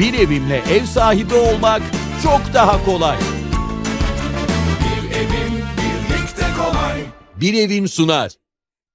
Bir evimle ev sahibi olmak çok daha kolay. Bir evim birlikte kolay. Bir evim sunar.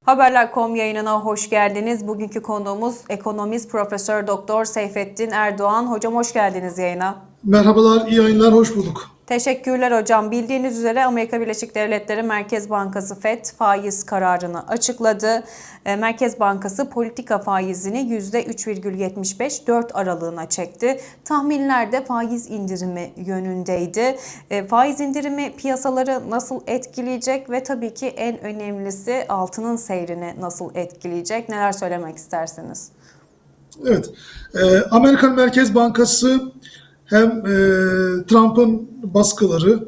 Haberler.com yayınına hoş geldiniz. Bugünkü konuğumuz ekonomist Profesör Doktor Seyfettin Erdoğan. Hocam hoş geldiniz yayına. Merhabalar, iyi yayınlar, hoş bulduk. Teşekkürler hocam. Bildiğiniz üzere Amerika Birleşik Devletleri Merkez Bankası FED faiz kararını açıkladı. E, Merkez Bankası politika faizini %3,75 4 aralığına çekti. Tahminler de faiz indirimi yönündeydi. E, Faiz indirimi piyasaları nasıl etkileyecek ve tabii ki en önemlisi altının seyrini nasıl etkileyecek? Neler söylemek istersiniz? Evet, e, Amerikan Merkez Bankası hem e, Trump'ın baskıları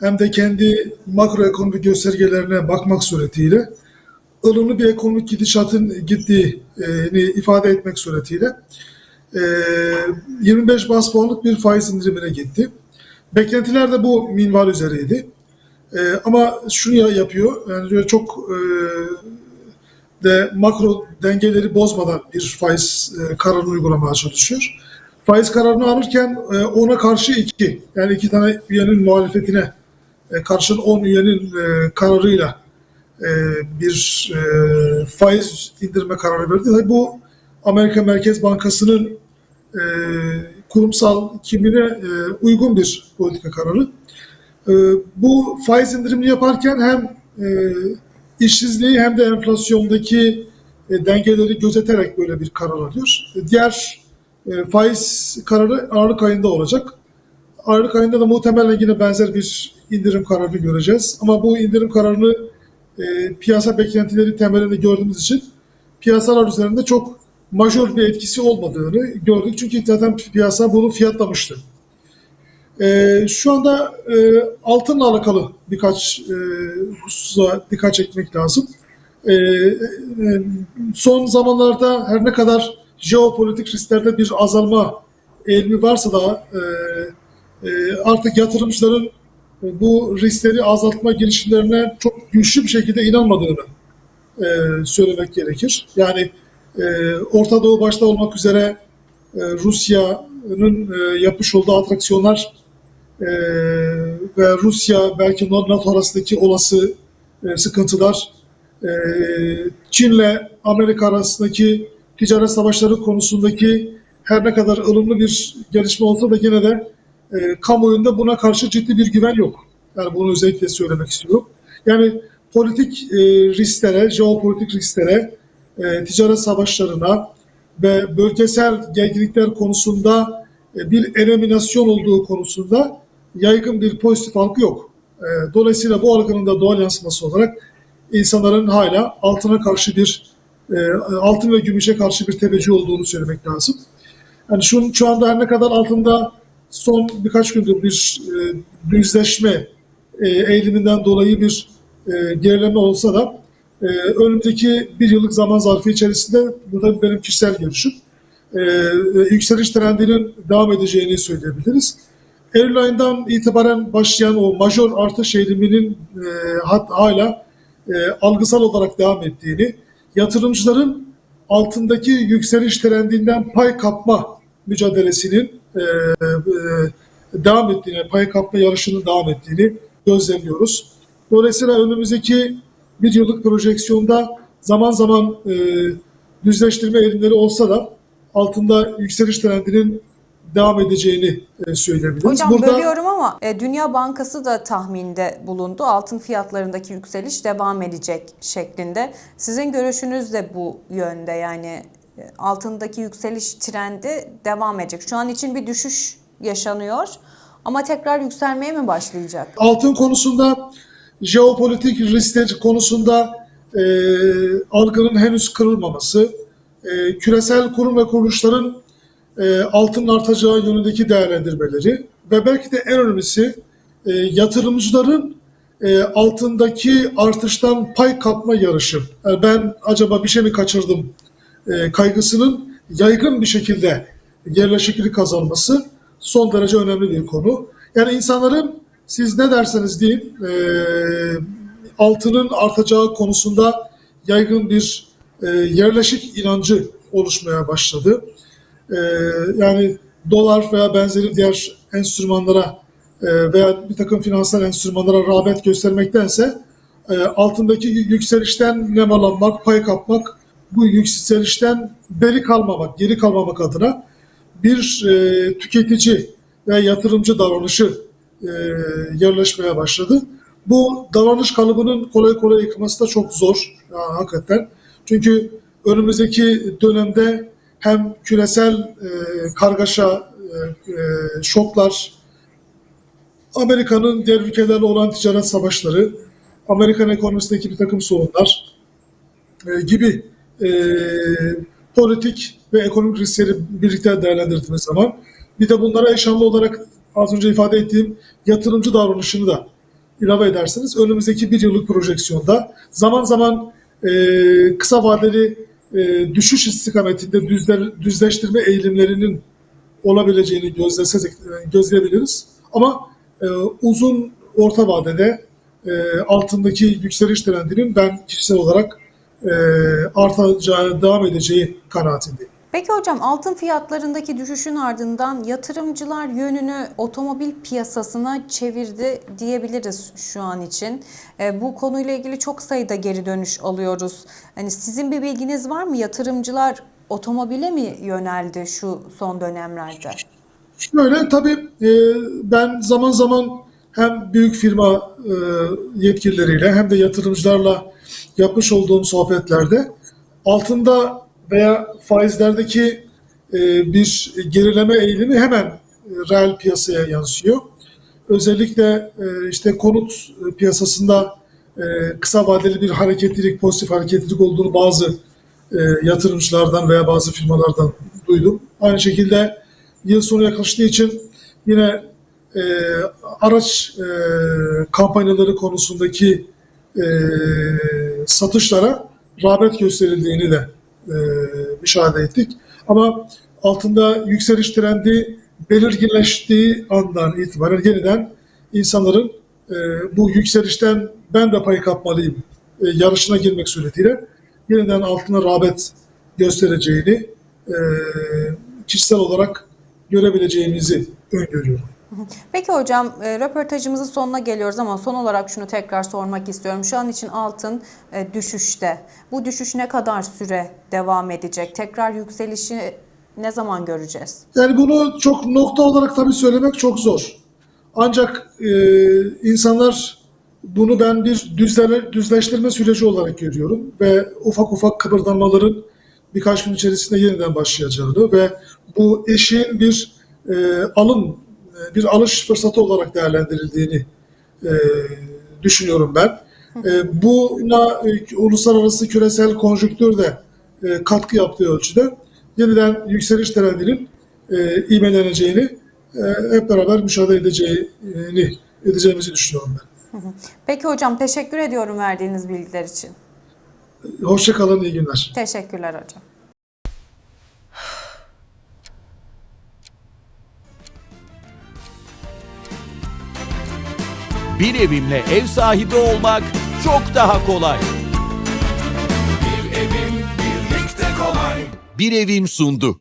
hem de kendi makroekonomik göstergelerine bakmak suretiyle ılımlı bir ekonomik gidişatın gittiğini ifade etmek suretiyle e, 25 bas puanlık bir faiz indirimine gitti. Beklentiler de bu minval üzereydi. E, ama şunu ya- yapıyor, yani çok e, de makro dengeleri bozmadan bir faiz e, kararını uygulamaya çalışıyor. Faiz kararını alırken e, ona karşı iki, yani iki tane üyenin muhalefetine e, karşın 10 üyenin e, kararıyla e, bir faiz indirme kararı verdi. Bu Amerika Merkez Bankası'nın kurumsal kimliğine e, uygun bir politika kararı. Bu faiz indirimini yaparken hem işsizliği hem de enflasyondaki dengeleri gözeterek böyle bir karar alıyor. Diğer e, faiz kararı Aralık ayında olacak. Aralık ayında da muhtemelen yine benzer bir indirim kararı göreceğiz. Ama bu indirim kararını e, piyasa beklentileri temelinde gördüğümüz için piyasalar üzerinde çok majör bir etkisi olmadığını gördük. Çünkü zaten piyasa bunu fiyatlamıştı. Ee, şu anda e, altınla alakalı birkaç e, hususa dikkat çekmek lazım. Ee, e, son zamanlarda her ne kadar jeopolitik risklerde bir azalma eğilimi varsa da e, e, artık yatırımcıların bu riskleri azaltma girişimlerine çok güçlü bir şekilde inanmadığını e, söylemek gerekir. Yani e, Orta Doğu başta olmak üzere e, Rusya'nın e, yapmış olduğu atraksiyonlar e, ve Rusya belki NATO arasındaki olası e, sıkıntılar, e, Çin'le Amerika arasındaki ticaret savaşları konusundaki her ne kadar ılımlı bir gelişme olsa da yine de e, kamuoyunda buna karşı ciddi bir güven yok. Yani bunu özellikle söylemek istiyorum. Yani politik e, risklere, jeopolitik risklere, e, ticaret savaşlarına ve bölgesel gerginlikler konusunda e, bir eliminasyon olduğu konusunda yaygın bir pozitif algı yok. E, dolayısıyla bu algının da doğal yansıması olarak insanların hala altına karşı bir e, altın ve gümüşe karşı bir teveccüh olduğunu söylemek lazım. Yani şu, şu anda her ne kadar altında son birkaç gündür bir e, düzleşme e, eğiliminden dolayı bir e, gerileme olsa da e, önümüzdeki bir yıllık zaman zarfı içerisinde bu da benim kişisel görüşüm e, yükseliş trendinin devam edeceğini söyleyebiliriz. Eylül ayından itibaren başlayan o majör artış eğiliminin e, hat, hala e, algısal olarak devam ettiğini, yatırımcıların altındaki yükseliş trendinden pay kapma mücadelesinin e, e, devam ettiğini, pay kapma yarışının devam ettiğini gözlemliyoruz. Dolayısıyla önümüzdeki bir yıllık projeksiyonda zaman zaman e, düzleştirme eğilimleri olsa da altında yükseliş trendinin devam edeceğini e, söyleyebiliriz. Hocam bölüyorum ama e, Dünya Bankası da tahminde bulundu. Altın fiyatlarındaki yükseliş devam edecek şeklinde. Sizin görüşünüz de bu yönde yani e, altındaki yükseliş trendi devam edecek. Şu an için bir düşüş yaşanıyor ama tekrar yükselmeye mi başlayacak? altın konusunda jeopolitik riskler konusunda e, algının henüz kırılmaması, e, küresel kurum ve kuruluşların e, altının artacağı yönündeki değerlendirmeleri ve belki de en önemlisi e, yatırımcıların e, altındaki artıştan pay kapma yarışı. Yani ben acaba bir şey mi kaçırdım e, kaygısının yaygın bir şekilde yerleşiklik kazanması son derece önemli bir konu. Yani insanların siz ne derseniz deyin e, altının artacağı konusunda yaygın bir e, yerleşik inancı oluşmaya başladı. E, yani dolar veya benzeri diğer enstrümanlara e, veya bir takım finansal enstrümanlara rağbet göstermektense e, altındaki yü- yükselişten nemalanmak, pay kapmak, bu yükselişten beri kalmamak, geri kalmamak adına bir e, tüketici ve yatırımcı davranışı e, yerleşmeye başladı. Bu davranış kalıbının kolay kolay yıkılması da çok zor yani hakikaten. Çünkü önümüzdeki dönemde hem küresel e, kargaşa, e, e, şoklar, Amerika'nın diğer ülkelerle olan ticaret savaşları, Amerikan ekonomisindeki bir takım sorunlar e, gibi e, politik ve ekonomik riskleri birlikte değerlendirdiğimiz zaman bir de bunlara eşanlı olarak az önce ifade ettiğim yatırımcı davranışını da ilave ederseniz önümüzdeki bir yıllık projeksiyonda zaman zaman e, kısa vadeli e, düşüş istikametinde düzler, düzleştirme eğilimlerinin olabileceğini gözlesek, gözleyebiliriz. Ama e, uzun orta vadede e, altındaki yükseliş trendinin ben kişisel olarak e, artacağı, devam edeceği kanaatindeyim. Peki hocam altın fiyatlarındaki düşüşün ardından yatırımcılar yönünü otomobil piyasasına çevirdi diyebiliriz şu an için. E, bu konuyla ilgili çok sayıda geri dönüş alıyoruz. Hani sizin bir bilginiz var mı? Yatırımcılar otomobile mi yöneldi şu son dönemlerde? Şöyle tabii e, ben zaman zaman hem büyük firma e, yetkilileriyle hem de yatırımcılarla yapmış olduğum sohbetlerde altında veya faizlerdeki e, bir gerileme eğilimi hemen e, reel piyasaya yansıyor. Özellikle e, işte konut piyasasında kısa vadeli bir hareketlilik, pozitif hareketlilik olduğunu bazı yatırımcılardan veya bazı firmalardan duydum. Aynı şekilde yıl sonu yaklaştığı için yine araç kampanyaları konusundaki satışlara rağbet gösterildiğini de e, müşahede ettik. Ama altında yükseliş trendi belirginleştiği andan itibaren yeniden insanların e, bu yükselişten ben de pay kapmalıyım e, yarışına girmek suretiyle yeniden altına rağbet göstereceğini e, kişisel olarak görebileceğimizi öngörüyorum. Peki hocam e, röportajımızın sonuna geliyoruz ama son olarak şunu tekrar sormak istiyorum. Şu an için altın e, düşüşte. Bu düşüş ne kadar süre devam edecek? Tekrar yükselişi ne zaman göreceğiz? Yani bunu çok nokta olarak tabii söylemek çok zor. Ancak e, insanlar bunu ben bir düzle, düzleştirme süreci olarak görüyorum ve ufak ufak kıpırdanmaların birkaç gün içerisinde yeniden başlayacağını ve bu eşiğin bir e, alım, bir alış fırsatı olarak değerlendirildiğini e, düşünüyorum ben. E, buna e, uluslararası küresel konjüktür de e, katkı yaptığı ölçüde yeniden yükseliş trendinin e, ivmeleneceğini e, hep beraber müşahede edeceğini edeceğimizi düşünüyorum ben. Peki hocam teşekkür ediyorum verdiğiniz bilgiler için. Hoşçakalın, iyi günler. Teşekkürler hocam. Bir evimle ev sahibi olmak çok daha kolay. Bir evim birlikte kolay. Bir evim sundu.